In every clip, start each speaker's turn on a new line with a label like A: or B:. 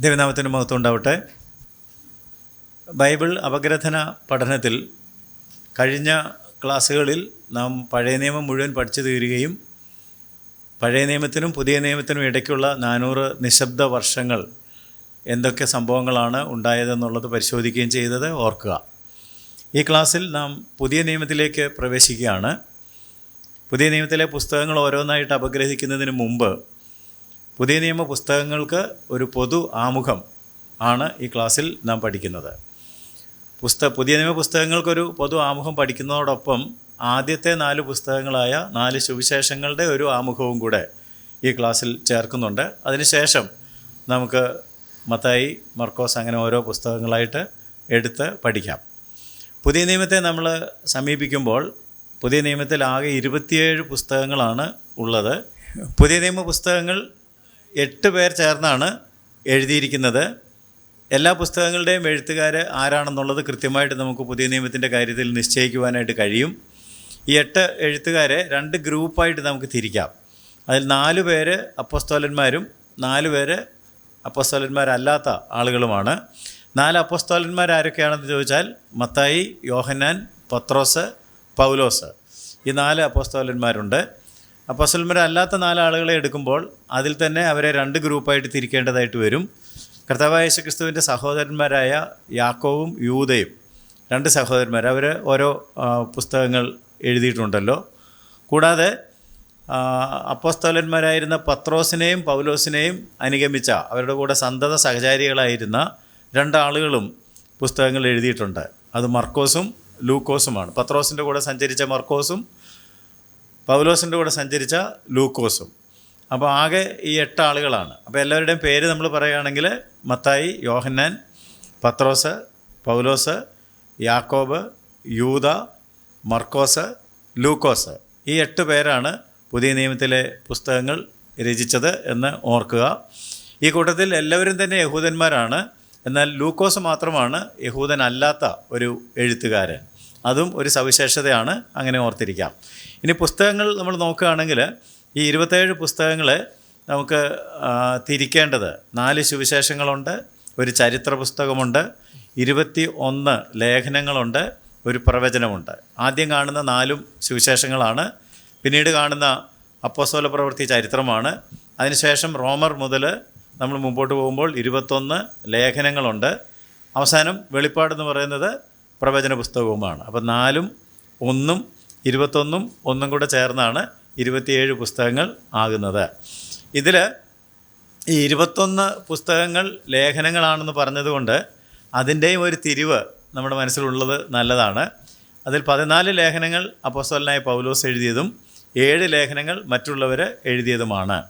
A: ദൈവനാമത്തിന് മഹത്വം ഉണ്ടാവട്ടെ. ബൈബിൾ അപഗ്രഥന പഠനത്തിൽ കഴിഞ്ഞ ക്ലാസ്സുകളിൽ നാം പഴയ നിയമം മുഴുവൻ പഠിച്ചു തീരുകയും പഴയ നിയമത്തിനും പുതിയ നിയമത്തിനും ഇടയ്ക്കുള്ള നാനൂറ് നിശബ്ദ വർഷങ്ങൾ എന്തൊക്കെ സംഭവങ്ങളാണ് ഉണ്ടായതെന്നുള്ളത് പരിശോധിക്കുകയും ചെയ്തത് ഓർക്കുക. ഈ ക്ലാസ്സിൽ നാം പുതിയ നിയമത്തിലേക്ക് പ്രവേശിക്കുകയാണ്. പുതിയ നിയമത്തിലെ പുസ്തകങ്ങൾ ഓരോന്നായിട്ട് അപഗ്രഹിക്കുന്നതിന് മുമ്പ് പുതിയ നിയമ പുസ്തകങ്ങൾക്ക് ഒരു പൊതു ആമുഖം ആണ് ഈ ക്ലാസ്സിൽ നാം പഠിക്കുന്നത്. പുസ്ത പുതിയ നിയമ പുസ്തകങ്ങൾക്കൊരു പൊതു ആമുഖം പഠിക്കുന്നതോടൊപ്പം ആദ്യത്തെ നാല് പുസ്തകങ്ങളായ നാല് സുവിശേഷങ്ങളുടെ ഒരു ആമുഖവും കൂടെ ഈ ക്ലാസ്സിൽ ചേർക്കുന്നുണ്ട്. അതിനുശേഷം നമുക്ക് മത്തായി മർക്കോസ് അങ്ങനെ ഓരോ പുസ്തകങ്ങളായിട്ട് എടുത്ത് പഠിക്കാം. പുതിയ നിയമത്തെ നമ്മൾ സമീപിക്കുമ്പോൾ പുതിയ നിയമത്തിൽ ആകെ ഇരുപത്തിയേഴ് പുസ്തകങ്ങളാണ് ഉള്ളത്. പുതിയ നിയമ പുസ്തകങ്ങൾ എട്ട് പേർ ചേർന്നാണ് എഴുതിയിരിക്കുന്നത്. എല്ലാ പുസ്തകങ്ങളുടെയും എഴുത്തുകാർ ആരാണെന്നുള്ളത് കൃത്യമായിട്ട് നമുക്ക് പുതിയ നിയമത്തിന്റെ കാര്യത്തിൽ നിശ്ചയിക്കുവാനായിട്ട് കഴിയും. ഈ എട്ട് എഴുത്തുകാരെ രണ്ട് ഗ്രൂപ്പായിട്ട് നമുക്ക് തിരിക്കാം. അതിൽ നാല് പേര് അപ്പസ്തോലന്മാരും നാല് പേര് അപ്പസ്തോലന്മാരല്ലാത്ത ആളുകളുമാണ്. നാല് അപ്പസ്തോലന്മാർ ആരൊക്കെയാണെന്ന് ചോദിച്ചാൽ മത്തായി യോഹന്നാൻ പത്രോസ് പൗലോസ്. ഈ നാല് അപ്പസ്തോലന്മാരുണ്ട്. അപ്പസ്തോലന്മാരല്ലാത്ത നാലാളുകളെ എടുക്കുമ്പോൾ അതിൽ തന്നെ അവരെ രണ്ട് ഗ്രൂപ്പായിട്ട് തിരിക്കേണ്ടതായിട്ട് വരും. കർത്താവായ ക്രിസ്തുവിന്റെ സഹോദരന്മാരായ യാക്കോവും യൂതയും രണ്ട് സഹോദരന്മാർ അവർ ഓരോ പുസ്തകങ്ങൾ എഴുതിയിട്ടുണ്ടല്ലോ. കൂടാതെ അപ്പോസ്തലന്മാരായിരുന്ന പത്രോസിനെയും പൗലോസിനെയും അനുഗമിച്ച അവരുടെ കൂടെ സന്തത സഹചാരികളായിരുന്ന രണ്ടാളുകളും പുസ്തകങ്ങൾ എഴുതിയിട്ടുണ്ട്. അത് മർക്കോസും ലൂക്കോസുമാണ്. പത്രോസിന്റെ കൂടെ സഞ്ചരിച്ച മർക്കോസും പൗലോസിന്റെ കൂടെ സഞ്ചരിച്ച ലൂക്കോസും. അപ്പോൾ ആകെ ഈ എട്ട് ആളുകളാണ്. അപ്പോൾ എല്ലാവരുടെയും പേര് നമ്മൾ പറയുകയാണെങ്കിൽ മത്തായി യോഹന്നാൻ പത്രോസ് പൗലോസ് യാക്കോബ് യൂത മർക്കോസ് ലൂക്കോസ്. ഈ എട്ട് പേരാണ് പുതിയ നിയമത്തിലെ പുസ്തകങ്ങൾ രചിച്ചത് എന്ന് ഓർക്കുക. ഈ കൂട്ടത്തിൽ എല്ലാവരും തന്നെ യഹൂദന്മാരാണ്. എന്നാൽ ലൂക്കോസ് മാത്രമാണ് യഹൂദനല്ലാത്ത ഒരു എഴുത്തുകാരൻ. അതും ഒരു സവിശേഷതയാണ്. അങ്ങനെ ഓർത്തിരിക്കാം. ഇനി പുസ്തകങ്ങൾ നമ്മൾ നോക്കുകയാണെങ്കിൽ ഈ ഇരുപത്തേഴ് പുസ്തകങ്ങൾ നമുക്ക് തിരിക്കേണ്ടത്. നാല് സുവിശേഷങ്ങളുണ്ട് ഒരു ചരിത്ര പുസ്തകമുണ്ട് ഇരുപത്തി ഒന്ന് ലേഖനങ്ങളുണ്ട് ഒരു പ്രവചനമുണ്ട്. ആദ്യം കാണുന്ന നാലും സുവിശേഷങ്ങളാണ്. പിന്നീട് കാണുന്ന അപ്പോസോല പ്രവൃത്തി ചരിത്രമാണ്. അതിനുശേഷം റോമർ മുതൽ നമ്മൾ മുമ്പോട്ട് പോകുമ്പോൾ ഇരുപത്തൊന്ന് ലേഖനങ്ങളുണ്ട്. അവസാനം വെളിപ്പാടെന്ന് പറയുന്നത് പ്രവചന പുസ്തകവുമാണ്. അപ്പോൾ നാലും ഒന്നും ഇരുപത്തൊന്നും ഒന്നും കൂടെ ചേർന്നാണ് ഇരുപത്തിയേഴ് പുസ്തകങ്ങൾ ആകുന്നത്. ഇതിൽ ഈ ഇരുപത്തൊന്ന് പുസ്തകങ്ങൾ ലേഖനങ്ങളാണെന്ന് പറഞ്ഞതുകൊണ്ട് അതിന്റെയും ഒരു തിരിവ് നമ്മുടെ മനസ്സിലുള്ളത് നല്ലതാണ്. അതിൽ പതിനാല് ലേഖനങ്ങൾ അപ്പോസ്തലനായ പൗലോസ് എഴുതിയതും ഏഴ് ലേഖനങ്ങൾ മറ്റുള്ളവർ എഴുതിയതുമാണ്.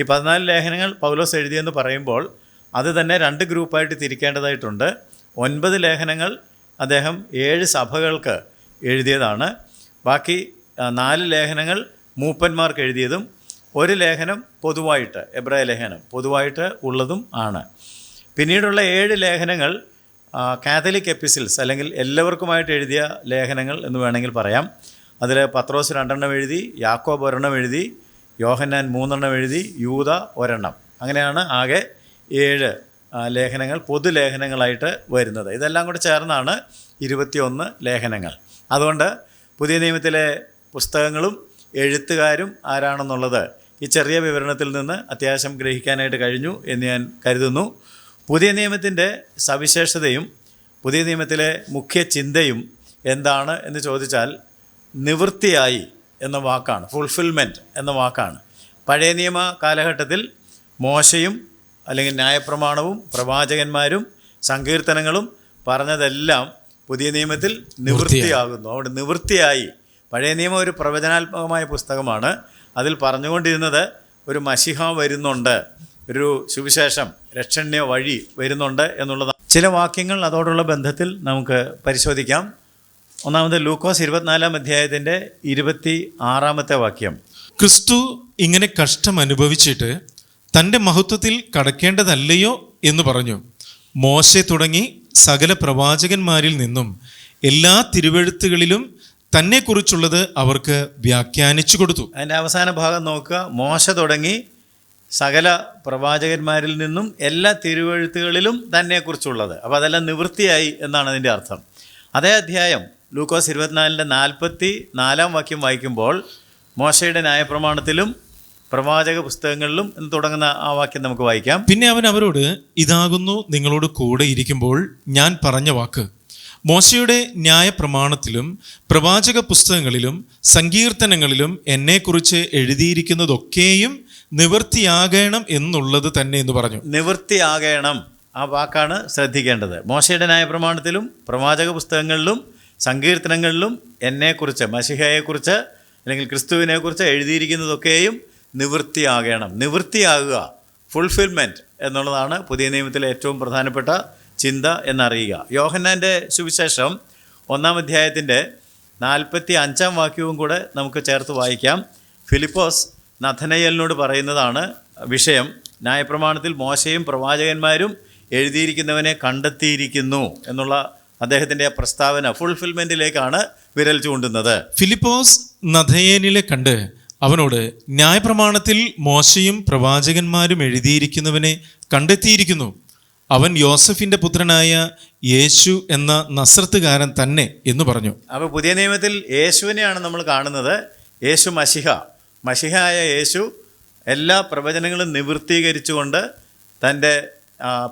A: ഈ പതിനാല് ലേഖനങ്ങൾ പൗലോസ് എഴുതിയെന്ന് പറയുമ്പോൾ അത് തന്നെ രണ്ട് ഗ്രൂപ്പായിട്ട് തിരിക്കേണ്ടതായിട്ടുണ്ട്. ഒൻപത് ലേഖനങ്ങൾ അദ്ദേഹം ഏഴ് സഭകൾക്ക് എഴുതിയതാണ്. ബാക്കി നാല് ലേഖനങ്ങൾ മൂപ്പന്മാർക്ക് എഴുതിയതും ഒരു ലേഖനം പൊതുവായിട്ട് എബ്രായ ലേഖനം പൊതുവായിട്ട് ഉള്ളതും ആണ്. പിന്നീടുള്ള ഏഴ് ലേഖനങ്ങൾ കാത്തലിക് എപ്പിസിൽസ് അല്ലെങ്കിൽ എല്ലാവർക്കുമായിട്ട് എഴുതിയ ലേഖനങ്ങൾ എന്ന് വേണമെങ്കിൽ പറയാം. അതിൽ പത്രോസ് രണ്ടെണ്ണം എഴുതി യാക്കോബ് ഒരെണ്ണം എഴുതി യോഹന്നാൻ മൂന്നെണ്ണം എഴുതി യൂത ഒരെണ്ണം. അങ്ങനെയാണ് ആകെ ഏഴ് ലേഖനങ്ങൾ പൊതുലേഖനങ്ങളായിട്ട് വരുന്നത്. ഇതെല്ലാം കൂടെ ചേർന്നാണ് ഇരുപത്തിയൊന്ന് ലേഖനങ്ങൾ. അതുകൊണ്ട് പുതിയ നിയമത്തിലെ പുസ്തകങ്ങളും എഴുത്തുകാരും ആരാണെന്നുള്ളത് ഈ ചെറിയ വിവരണത്തിൽ നിന്ന് അത്യാവശ്യം ഗ്രഹിക്കാനായിട്ട് കഴിഞ്ഞു എന്ന് ഞാൻ കരുതുന്നു. പുതിയ നിയമത്തിന്റെ സവിശേഷതയും പുതിയ നിയമത്തിലെ മുഖ്യ ചിന്തയും എന്താണ് എന്ന് ചോദിച്ചാൽ നിവൃത്തിയായി എന്ന വാക്കാണ് ഫുൾഫിൽമെന്റ് എന്ന വാക്കാണ്. പഴയ നിയമ കാലഘട്ടത്തിൽ മോശയും അല്ലെങ്കിൽ ന്യായപ്രമാണവും പ്രവാചകന്മാരും സങ്കീർത്തനങ്ങളും പറഞ്ഞതെല്ലാം പുതിയ നിയമത്തിൽ നിവൃത്തിയാകുന്നു. അവിടെ നിവൃത്തിയായി. പഴയ നിയമം ഒരു പ്രവചനാത്മകമായ പുസ്തകമാണ്. അതിൽ പറഞ്ഞുകൊണ്ടിരുന്നത് ഒരു മഷിഹ വരുന്നുണ്ട്. ഒരു സുവിശേഷം രക്ഷണ്യ വഴി വരുന്നുണ്ട് എന്നുള്ളതാണ് ചില വാക്യങ്ങൾ അതോടുള്ള ബന്ധത്തിൽ നമുക്ക് പരിശോധിക്കാം. ഒന്നാമത് ലൂക്കോസ് ഇരുപത്തിനാലാം അധ്യായത്തിന്റെ ഇരുപത്തി ആറാമത്തെ വാക്യം.
B: ക്രിസ്തു ഇങ്ങനെ കഷ്ടം അനുഭവിച്ചിട്ട് തന്റെ മഹത്വത്തിൽ കടക്കേണ്ടതല്ലയോ എന്ന് പറഞ്ഞു. മോശെ തുടങ്ങി സകല പ്രവാചകന്മാരിൽ നിന്നും എല്ലാ തിരുവെഴുത്തുകളിലും തന്നെക്കുറിച്ചുള്ളത് അവർക്ക് വ്യാഖ്യാനിച്ചു കൊടുത്തു.
A: അതിന്റെ അവസാന ഭാഗം നോക്കുക. മോശ തുടങ്ങി. സകല പ്രവാചകന്മാരിൽ നിന്നും എല്ലാ തിരുവെഴുത്തുകളിലും തന്നെക്കുറിച്ചുള്ളത്. അപ്പോൾ അതെല്ലാം നിവൃത്തിയായി എന്നാണ് അതിന്റെ അർത്ഥം. അതേ അധ്യായം ലൂക്കോസ് ഇരുപത്തിനാലിന്റെ നാൽപ്പത്തി നാലാം വാക്യം വായിക്കുമ്പോൾ മോശയുടെ ന്യായപ്രമാണത്തിലും പ്രവാചക പുസ്തകങ്ങളിലും എന്ന് തുടങ്ങുന്ന ആ വാക്യം നമുക്ക് വായിക്കാം.
B: പിന്നെ അവൻ അവരോട് ഇതാകുന്നു നിങ്ങളോട് കൂടെ ഇരിക്കുമ്പോൾ ഞാൻ പറഞ്ഞ വാക്ക്. മോശയുടെ ന്യായപ്രമാണത്തിലും പ്രവാചക പുസ്തകങ്ങളിലും സങ്കീർത്തനങ്ങളിലും എന്നെക്കുറിച്ച് എഴുതിയിരിക്കുന്നതൊക്കെയും നിവൃത്തിയാകണം എന്നുള്ളത് തന്നെ എന്ന് പറഞ്ഞു.
A: നിവൃത്തിയാകണം. ആ വാക്കാണ് ശ്രദ്ധിക്കേണ്ടത്. മോശയുടെ ന്യായപ്രമാണത്തിലും പ്രവാചക പുസ്തകങ്ങളിലും സങ്കീർത്തനങ്ങളിലും എന്നെക്കുറിച്ച് മഷിഹയെക്കുറിച്ച് അല്ലെങ്കിൽ ക്രിസ്തുവിനെക്കുറിച്ച് എഴുതിയിരിക്കുന്നതൊക്കെയും നിവൃത്തിയാകണം. നിവൃത്തിയാകുക ഫുൾഫിൽമെന്റ് എന്നുള്ളതാണ് പുതിയ നിയമത്തിലെ ഏറ്റവും പ്രധാനപ്പെട്ട ചിന്ത എന്നറിയുക. യോഹന്നാന്റെ സുവിശേഷം ഒന്നാം അധ്യായത്തിന്റെ നാൽപ്പത്തി അഞ്ചാം വാക്യവും കൂടെ നമുക്ക് ചേർത്ത് വായിക്കാം. ഫിലിപ്പോസ് നഥനയലിനോട് പറയുന്നതാണ് വിഷയം. ന്യായപ്രമാണത്തിൽ മോശയും പ്രവാചകന്മാരും എഴുതിയിരിക്കുന്നവനെ കണ്ടെത്തിയിരിക്കുന്നു എന്നുള്ള അദ്ദേഹത്തിന്റെ ആ പ്രസ്താവന ഫുൾഫിൽമെന്റിലേക്കാണ് വിരൽ ചൂണ്ടുന്നത്.
B: ഫിലിപ്പോസ് നഥയേനിലെ കണ്ട് അവനോട് ന്യായപ്രമാണത്തിൽ മോശയും പ്രവാചകന്മാരും എഴുതിയിരിക്കുന്നവനെ കണ്ടെത്തിയിരിക്കുന്നു. അവൻ യോസഫിന്റെ പുത്രനായ യേശു എന്ന നസ്രത്തുകാരൻ തന്നെ എന്ന് പറഞ്ഞു.
A: അപ്പോൾ പുതിയ നിയമത്തിൽ യേശുവിനെയാണ് നമ്മൾ കാണുന്നത്. യേശു മഷിഹ മഷിഹയായ യേശു എല്ലാ പ്രവചനങ്ങളും നിവൃത്തീകരിച്ചുകൊണ്ട് തന്റെ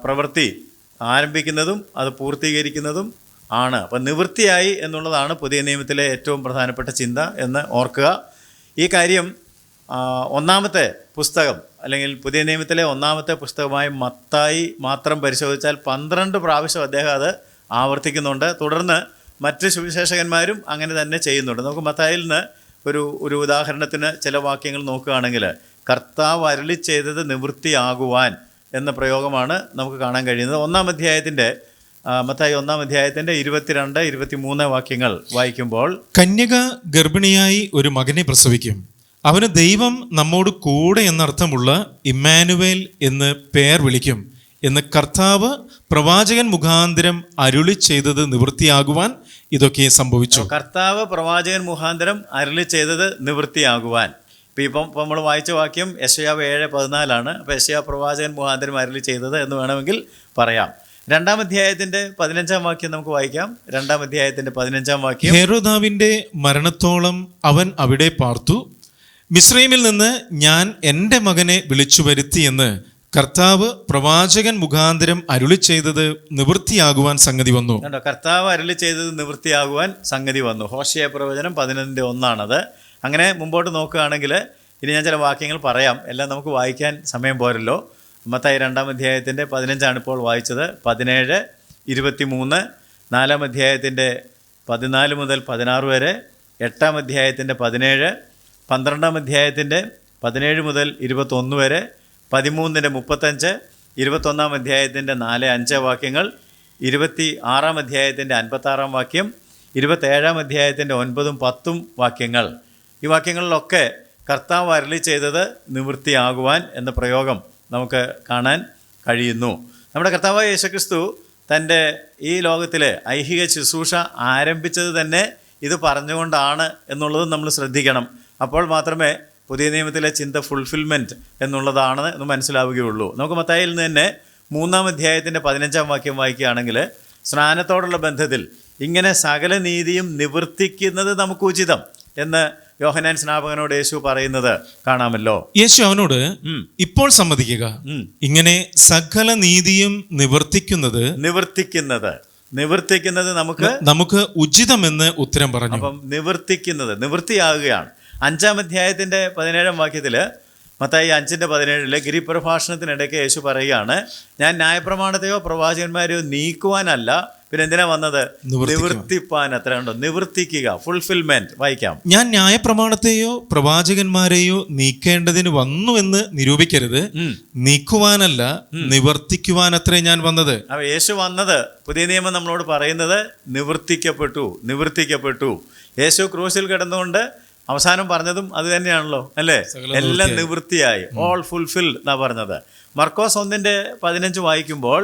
A: പ്രവൃത്തി ആരംഭിക്കുന്നതും അത് പൂർത്തീകരിക്കുന്നതും ആണ്. അപ്പം നിവൃത്തിയായി എന്നുള്ളതാണ് പുതിയ നിയമത്തിലെ ഏറ്റവും പ്രധാനപ്പെട്ട ചിന്ത എന്ന് ഓർക്കുക. ഈ കാര്യം ഒന്നാമത്തെ പുസ്തകം അല്ലെങ്കിൽ പുതിയ നിയമത്തിലെ ഒന്നാമത്തെ പുസ്തകമായ മത്തായി മാത്രം പരിശോധിച്ചാൽ പന്ത്രണ്ട് പ്രാവശ്യം അദ്ദേഹം അത് ആവർത്തിക്കുന്നുണ്ട്. തുടർന്ന് മറ്റ് സുവിശേഷകന്മാരും അങ്ങനെ തന്നെ ചെയ്യുന്നുണ്ട്. നമുക്ക് മത്തായിൽ നിന്ന് ഒരു ഒരു ഉദാഹരണത്തിന് ചില വാക്യങ്ങൾ നോക്കുകയാണെങ്കിൽ കർത്താവ് അരളി ചെയ്തത് നിവൃത്തിയാകുവാൻ എന്ന പ്രയോഗമാണ് നമുക്ക് കാണാൻ കഴിയുന്നത്. ഒന്നാം അധ്യായത്തിന്റെ മത്തായി ഒന്നാം അധ്യായത്തിന്റെ ഇരുപത്തിരണ്ട് ഇരുപത്തിമൂന്ന് വാക്യങ്ങൾ വായിക്കുമ്പോൾ
B: കന്യക ഗർഭിണിയായി ഒരു മകനെ പ്രസവിക്കും. അവന് ദൈവം നമ്മോട് കൂടെ എന്നർത്ഥമുള്ള ഇമ്മാനുവേൽ എന്ന് പേർ വിളിക്കും എന്ന് കർത്താവ് പ്രവാചകൻ മുഖാന്തരം അരുളി ചെയ്തത് നിവൃത്തിയാകുവാൻ ഇതൊക്കെ സംഭവിച്ചു.
A: കർത്താവ് പ്രവാചകൻ മുഖാന്തരം അരുളി ചെയ്തത് നിവൃത്തിയാകുവാൻ. ഇപ്പം ഇപ്പം ഇപ്പം നമ്മൾ വായിച്ച വാക്യം യശയാവ് ഏഴ് പതിനാലാണ്. അപ്പോൾ യശയാ പ്രവാചകൻ മുഖാന്തരം അരളി ചെയ്തത് എന്ന് വേണമെങ്കിൽ പറയാം. രണ്ടാം അധ്യായത്തിന്റെ പതിനഞ്ചാം വാക്യം നമുക്ക് വായിക്കാം. രണ്ടാം അധ്യായത്തിന്റെ പതിനഞ്ചാം വാക്യം.
B: ഹെറുദാവിന്റെ മരണത്തോളം അവൻ അവിടെ പാർത്തു. മിശ്രീമിൽ നിന്ന് ഞാൻ എന്റെ മകനെ വിളിച്ചു വരുത്തിയെന്ന് കർത്താവ് പ്രവാചകൻ മുഖാന്തരം അരുളി ചെയ്തത് നിവൃത്തിയാകുവാൻ സംഗതി വന്നു.
A: കണ്ടോ കർത്താവ് അരുളി ചെയ്തത് നിവൃത്തിയാകുവാൻ സംഗതി വന്നു. ഹോഷയ പ്രവചനം പതിനൊന്നിന്റെ ഒന്നാണത്. അങ്ങനെ മുമ്പോട്ട് നോക്കുകയാണെങ്കിൽ ഇനി ഞാൻ ചില വാക്യങ്ങൾ പറയാം. എല്ലാം നമുക്ക് വായിക്കാൻ സമയം പോരല്ലോ. മത്തായി രണ്ടാം അധ്യായത്തിന്റെ പതിനഞ്ചാണ് ഇപ്പോൾ വായിച്ചത്. പതിനേഴ് ഇരുപത്തി മൂന്ന് നാലാം അധ്യായത്തിന്റെ പതിനാല് മുതൽ പതിനാറ് വരെ എട്ടാം അധ്യായത്തിന്റെ പതിനേഴ് പന്ത്രണ്ടാം അധ്യായത്തിന്റെ പതിനേഴ് മുതൽ ഇരുപത്തൊന്ന് വരെ പതിമൂന്നിന്റെ മുപ്പത്തഞ്ച് ഇരുപത്തൊന്നാം അധ്യായത്തിന്റെ നാല് അഞ്ച് വാക്യങ്ങൾ ഇരുപത്തി ആറാം അധ്യായത്തിന്റെ അൻപത്താറാം വാക്യം ഇരുപത്തേഴാം അധ്യായത്തിന്റെ ഒൻപതും പത്തും വാക്യങ്ങൾ. ഈ വാക്യങ്ങളിലൊക്കെ കർത്താവ് അരളി ചെയ്തത് നിവൃത്തിയാകുവാൻ എന്ന പ്രയോഗം. നമുക്ക് കാണാൻ കഴിയുന്നു. നമ്മുടെ കർത്താവായ യേശുക്രിസ്തു തന്റെ ഈ ലോകത്തിലെ ഐഹിക ശുശ്രൂഷ ആരംഭിച്ചത് തന്നെ ഇത് പറഞ്ഞുകൊണ്ടാണ് എന്നുള്ളതും നമ്മൾ ശ്രദ്ധിക്കണം. അപ്പോൾ മാത്രമേ പുതിയ നിയമത്തിലെ ചിന്ത ഫുൾഫിൽമെന്റ് എന്നുള്ളതാണ് എന്ന് മനസ്സിലാവുകയുള്ളൂ. നമുക്ക് മത്തായിൽ നിന്ന് തന്നെ മൂന്നാം അധ്യായത്തിന്റെ പതിനഞ്ചാം വാക്യം വായിക്കുകയാണെങ്കിൽ സ്നാനത്തോടുള്ള ബന്ധത്തിൽ ഇങ്ങനെ സകല നീതിയും നിവർത്തിക്കുന്നത് നമുക്ക് ഉചിതം. എന്ന് യോഹനാൻ സ്നാപകനോട് യേശു പറയുന്നത് കാണാമല്ലോ.
B: യേശു അവനോട് ഇപ്പോൾ സമ്മതിക്കുക. ഇങ്ങനെ സകല നീതിയും നിവർത്തിക്കുന്നത്
A: നിവർത്തിക്കുന്നത്. നിവർത്തിക്കുന്നത് നമുക്ക്
B: നമുക്ക് ഉചിതമെന്ന് ഉത്തരം പറഞ്ഞു.
A: അപ്പം നിവർത്തിക്കുന്നത് നിവൃത്തിയാകുകയാണ്. അഞ്ചാം അധ്യായത്തിന്റെ പതിനേഴാം വാക്യത്തിൽ മത്തായി അഞ്ചിന്റെ പതിനേഴിൽ ഗിരിപ്രഭാഷണത്തിനിടയ്ക്ക് യേശു പറയുകയാണ് ഞാൻ ന്യായപ്രമാണത്തെയോ പ്രവാചകന്മാരെയോ നീക്കുവാനല്ല പിന്നെ എന്തിനാ വന്നത്?
B: നിവൃത്തിപ്പാൻ
A: നിവർത്തിപ്പാൻ അത്ര ഉണ്ടോ നിവർത്തിക്കുക ഫുൾഫിൽമെന്റ് വായിക്കാം.
B: ഞാൻ ന്യായപ്രമാണത്തെയോ പ്രവാചകന്മാരെയോ നീക്കേണ്ടതിന് വന്നു എന്ന് നിരൂപിക്കരുത്. നീക്കുവാനല്ല നിവർത്തിക്കുവാൻ അത്രേ ഞാൻ വന്നത്.
A: അവ യേശു വന്നത് പുതിയ നിയമം നമ്മളോട് പറയുന്നത് നിവർത്തിക്കപ്പെട്ടു നിവർത്തിക്കപ്പെട്ടു. യേശു ക്രൂശിൽ കിടന്നുകൊണ്ട് അവസാനം പറഞ്ഞതും അത് തന്നെയാണല്ലോ അല്ലേ? എല്ലാം നിവൃത്തിയായി ഓൾ ഫുൾഫിൽ എന്നാ പറഞ്ഞത്. മർക്കോസ് ഒന്നിന്റെ പതിനഞ്ച് വായിക്കുമ്പോൾ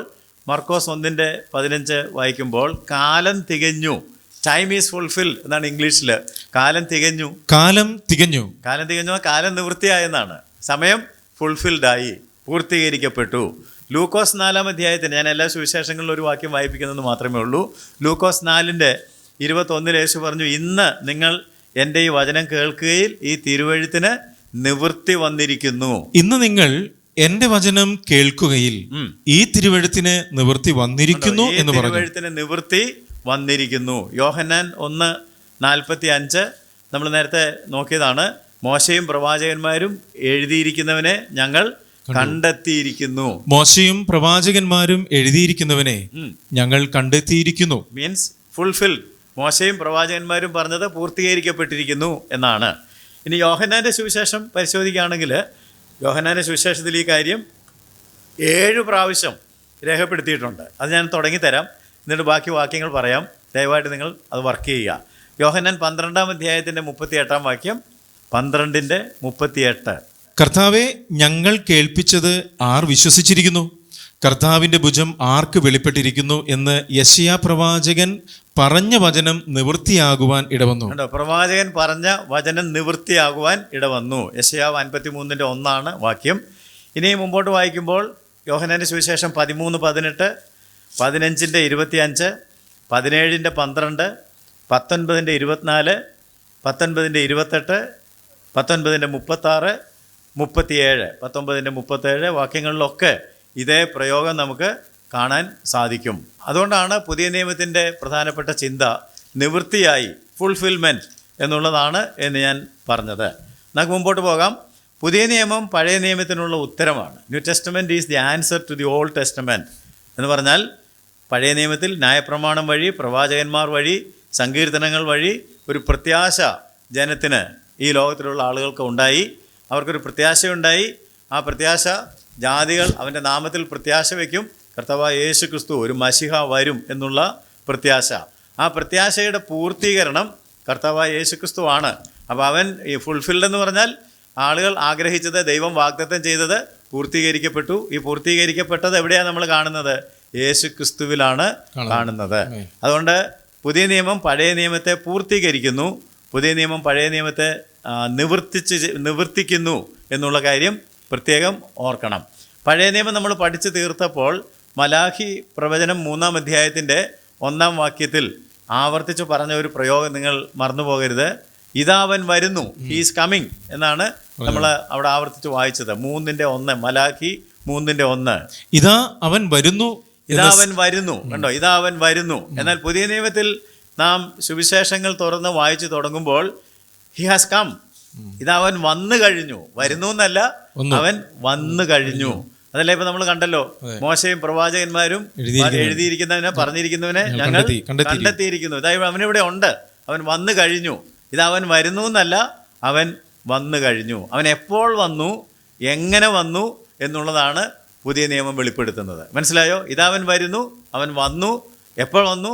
A: മർക്കോസ് ഒന്നിന്റെ പതിനഞ്ച് വായിക്കുമ്പോൾ കാലം തികഞ്ഞു. ടൈം ഈസ് ഫുൾഫിൽ എന്നാണ് ഇംഗ്ലീഷിൽ കാലം തികഞ്ഞു.
B: കാലം തികഞ്ഞു.
A: കാലം തികഞ്ഞു കാലം നിവൃത്തിയായെന്നാണ്. സമയം ഫുൾഫിൽഡായി പൂർത്തീകരിക്കപ്പെട്ടു. ലൂക്കോസ് നാലാം അധ്യായത്തിന് ഞാൻ എല്ലാ സുവിശേഷങ്ങളിലും ഒരു വാക്യം വായിപ്പിക്കുന്നത് മാത്രമേ ഉള്ളൂ. ലൂക്കോസ് നാലിന്റെ ഇരുപത്തൊന്നിൽ യേശു പറഞ്ഞു ഇന്ന് നിങ്ങൾ എന്റെ ഈ വചനം കേൾക്കുകയിൽ ഈ തിരുവഴുത്തിന് നിവൃത്തി വന്നിരിക്കുന്നു.
B: ഇന്ന് നിങ്ങൾ എന്റെ വചനം കേൾക്കുകയിൽ ഈ തിരുവഴുത്തിന് നിവൃത്തി വന്നിരിക്കുന്നു എന്ന് പറഞ്ഞു.
A: തിരുവഴുത്തിന് നിവൃത്തി വന്നിരിക്കുന്നു. യോഹന്നാൻ ഒന്ന് നാൽപ്പത്തി അഞ്ച് നമ്മൾ നേരത്തെ നോക്കിയതാണ്. മോശയും പ്രവാചകന്മാരും എഴുതിയിരിക്കുന്നവനെ ഞങ്ങൾ കണ്ടെത്തിയിരിക്കുന്നു.
B: മോശയും പ്രവാചകന്മാരും എഴുതിയിരിക്കുന്നവനെ ഞങ്ങൾ കണ്ടെത്തിയിരിക്കുന്നു.
A: മീൻസ് ഫുൾഫിൽ മോശയും പ്രവാചകന്മാരും പറഞ്ഞത് പൂർത്തീകരിക്കപ്പെട്ടിരിക്കുന്നു എന്നാണ്. ഇനി യോഹന്നാന്റെ സുവിശേഷം പരിശോധിക്കുകയാണെങ്കിൽ യോഹന്നാന്റെ സുവിശേഷത്തിൽ ഈ കാര്യം ഏഴ് പ്രാവശ്യം രേഖപ്പെടുത്തിയിട്ടുണ്ട്. അത് ഞാൻ തുടങ്ങിത്തരാം. എന്നിട്ട് ബാക്കി വാക്യങ്ങൾ പറയാം. ദയവായിട്ട് നിങ്ങൾ അത് വർക്ക് ചെയ്യുക. യോഹന്നാൻ പന്ത്രണ്ടാം അധ്യായത്തിന്റെ മുപ്പത്തി എട്ടാം വാക്യം പന്ത്രണ്ടിന്റെ മുപ്പത്തിയെട്ട്.
B: കർത്താവെ ഞങ്ങൾ കേൾപ്പിച്ചത് ആർ വിശ്വസിച്ചിരിക്കുന്നു? കർത്താവിന്റെ ഭുജം ആർക്ക് വെളിപ്പെട്ടിരിക്കുന്നു എന്ന് യശയാ പ്രവാചകൻ പറഞ്ഞ വചനം നിവൃത്തിയാകുവാൻ ഇടവന്നു.
A: പ്രവാചകൻ പറഞ്ഞ വചനം നിവൃത്തിയാകുവാൻ ഇടവന്നു. യശയാവ് അൻപത്തി മൂന്നിന്റെ ഒന്നാണ് വാക്യം. ഇനി മുമ്പോട്ട് വായിക്കുമ്പോൾ യോഹനാന്റെ സുവിശേഷം പതിമൂന്ന് പതിനെട്ട് പതിനഞ്ചിന്റെ ഇരുപത്തിയഞ്ച് പതിനേഴിന്റെ പന്ത്രണ്ട് പത്തൊൻപതിന്റെ ഇരുപത്തിനാല് പത്തൊൻപതിന്റെ ഇരുപത്തെട്ട് പത്തൊൻപതിന്റെ മുപ്പത്താറ് മുപ്പത്തിയേഴ്. പത്തൊമ്പതിന്റെ മുപ്പത്തേഴ് വാക്യങ്ങളിലൊക്കെ ഇതേ പ്രയോഗം നമുക്ക് കാണാൻ സാധിക്കും. അതുകൊണ്ടാണ് പുതിയ നിയമത്തിന്റെ പ്രധാനപ്പെട്ട ചിന്ത നിവൃത്തിയായി ഫുൾഫിൽമെന്റ് എന്നുള്ളതാണ് എന്ന് ഞാൻ പറഞ്ഞത്. നമുക്ക് മുമ്പോട്ട് പോകാം. പുതിയ നിയമം പഴയ നിയമത്തിനുള്ള ഉത്തരമാണ്. New Testament is the answer to the Old Testament എന്ന് പറഞ്ഞാൽ പഴയ നിയമത്തിൽ ന്യായപ്രമാണം വഴി പ്രവാചകന്മാർ വഴി സങ്കീർത്തനങ്ങൾ വഴി ഒരു പ്രത്യാശ ജനത്തിന് ഈ ലോകത്തിലുള്ള ആളുകൾക്ക് ഉണ്ടായി. അവർക്കൊരു പ്രത്യാശയുണ്ടായി. ആ പ്രത്യാശ ജാതികൾ അവന്റെ നാമത്തിൽ പ്രത്യാശ വയ്ക്കും. കർത്താവായ യേശു ക്രിസ്തു ഒരു മഷിഹ വരും എന്നുള്ള പ്രത്യാശ. ആ പ്രത്യാശയുടെ പൂർത്തീകരണം കർത്താവായ യേശു ക്രിസ്തു ആണ്. അപ്പോൾ അവൻ ഈ ഫുൾഫിൽഡ് എന്ന് പറഞ്ഞാൽ ആളുകൾ ആഗ്രഹിച്ചത് ദൈവം വാഗ്ദത്തം ചെയ്തത് പൂർത്തീകരിക്കപ്പെട്ടു. ഈ പൂർത്തീകരിക്കപ്പെട്ടത് എവിടെയാണ് നമ്മൾ കാണുന്നത്? യേശു ക്രിസ്തുവിലാണ് കാണുന്നത്. അതുകൊണ്ട് പുതിയ നിയമം പഴയ നിയമത്തെ പൂർത്തീകരിക്കുന്നു. പുതിയ നിയമം പഴയ നിയമത്തെ നിവർത്തിച്ച് നിവർത്തിക്കുന്നു എന്നുള്ള കാര്യം പ്രത്യേകം ഓർക്കണം. പഴയ നിയമം നമ്മൾ പഠിച്ചു തീർത്തപ്പോൾ മലാഹി പ്രവചനം മൂന്നാം അധ്യായത്തിന്റെ ഒന്നാം വാക്യത്തിൽ ആവർത്തിച്ച് പറഞ്ഞ ഒരു പ്രയോഗം നിങ്ങൾ മറന്നുപോകരുത് ഇതാവൻ വരുന്നു. ഹീസ് കമ്മിങ് എന്നാണ് നമ്മൾ അവിടെ ആവർത്തിച്ച് വായിച്ചത്. മൂന്നിന്റെ ഒന്ന് മലാഖി മൂന്നിന്റെ ഒന്ന്.
B: ഇതാ അവൻ വരുന്നു
A: ഇതാ അവൻ വരുന്നു. കണ്ടോ? ഇതാ അവൻ വരുന്നു. എന്നാൽ പുതിയ നിയമത്തിൽ നാം സുവിശേഷങ്ങൾ തുറന്ന് വായിച്ചു തുടങ്ങുമ്പോൾ ഹി ഹാസ് കം ഇതാ അവൻ വന്നു കഴിഞ്ഞു. വരുന്നു എന്നല്ല അവൻ വന്നു കഴിഞ്ഞു. അതല്ലേ ഇപ്പൊ നമ്മൾ കണ്ടല്ലോ? മോശയും പ്രവാചകന്മാരും എഴുതിയിരിക്കുന്നവനെ. പറഞ്ഞിരിക്കുന്നവനെ ഞങ്ങൾ
B: കണ്ടെത്തി, കണ്ടെത്തി.
A: കണ്ടെത്തിയിരിക്കുന്നു. ഇതായത് അവനിവിടെ ഉണ്ട്. അവൻ വന്നു കഴിഞ്ഞു. ഇത് അവൻ വരുന്നു എന്നല്ല അവൻ വന്നു കഴിഞ്ഞു. അവൻ എപ്പോൾ വന്നു എങ്ങനെ വന്നു എന്നുള്ളതാണ് പുതിയ നിയമം വെളിപ്പെടുത്തുന്നത്. മനസ്സിലായോ? ഇതവൻ വരുന്നു അവൻ വന്നു എപ്പോൾ വന്നു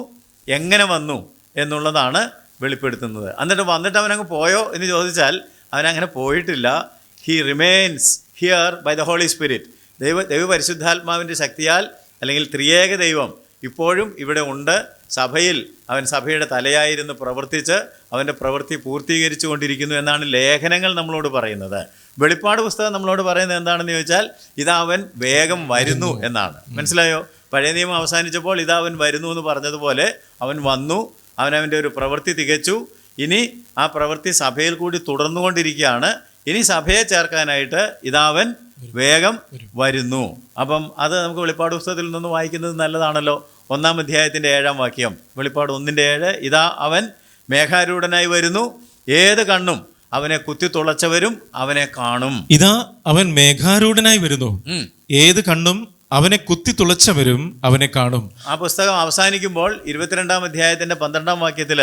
A: എങ്ങനെ വന്നു എന്നുള്ളതാണ് വെളിപ്പെടുത്തുന്നത്. എന്നിട്ട് വന്നിട്ട് അവനങ്ങ് പോയോ എന്ന് ചോദിച്ചാൽ അവനങ്ങനെ പോയിട്ടില്ല. He remains here by the Holy Spirit ദൈവ ദൈവ പരിശുദ്ധാത്മാവിന്റെ ശക്തിയാൽ അല്ലെങ്കിൽ ത്രിയേക ദൈവം ഇപ്പോഴും ഇവിടെ ഉണ്ട്. സഭയിൽ അവൻ സഭയുടെ തലയായിരുന്നു പ്രവർത്തിച്ച് അവന്റെ പ്രവൃത്തി പൂർത്തീകരിച്ചു കൊണ്ടിരിക്കുന്നു എന്നാണ് ലേഖനങ്ങൾ നമ്മളോട് പറയുന്നത്. വെളിപ്പാട് പുസ്തകം നമ്മളോട് പറയുന്നത് എന്താണെന്ന് ചോദിച്ചാൽ അവൻ വേഗം വരുന്നു എന്നാണ്. മനസ്സിലായോ? പഴയ നിയമം അവസാനിച്ചപ്പോൾ ഇതാ അവൻ വരുന്നു എന്ന് പറഞ്ഞതുപോലെ അവൻ വന്നു. അവൻ അവന്റെ ഒരു പ്രവൃത്തി തികച്ചു. ഇനി ആ പ്രവൃത്തി സഭയിൽ കൂടി തുടർന്നുകൊണ്ടിരിക്കുകയാണ്. ഇനി സഭയെ ചേർക്കാനായിട്ട് ഇതാവൻ വേഗം വരുന്നു. അപ്പം അത് നമുക്ക് വെളിപ്പാട് പുസ്തകത്തിൽ നിന്ന് വായിക്കുന്നത് നല്ലതാണല്ലോ. ഒന്നാം അധ്യായത്തിന്റെ ഏഴാം വാക്യം. വെളിപ്പാട് ഒന്നിന്റെ ഏഴ്. ഇതാ അവൻ മേഘാരൂഢനായി വരുന്നു. ഏത് കണ്ണും അവനെ കുത്തിത്തുളച്ചവരും അവനെ കാണും.
B: ഇതാ അവൻ മേഘാരൂഢനായി വരുന്നു. ഏത് കണ്ണും അവനെ കുത്തി തുളച്ചവരും അവനെ കാണും.
A: ആ പുസ്തകം അവസാനിക്കുമ്പോൾ ഇരുപത്തിരണ്ടാം അധ്യായത്തിന്റെ പന്ത്രണ്ടാം വാക്യത്തിൽ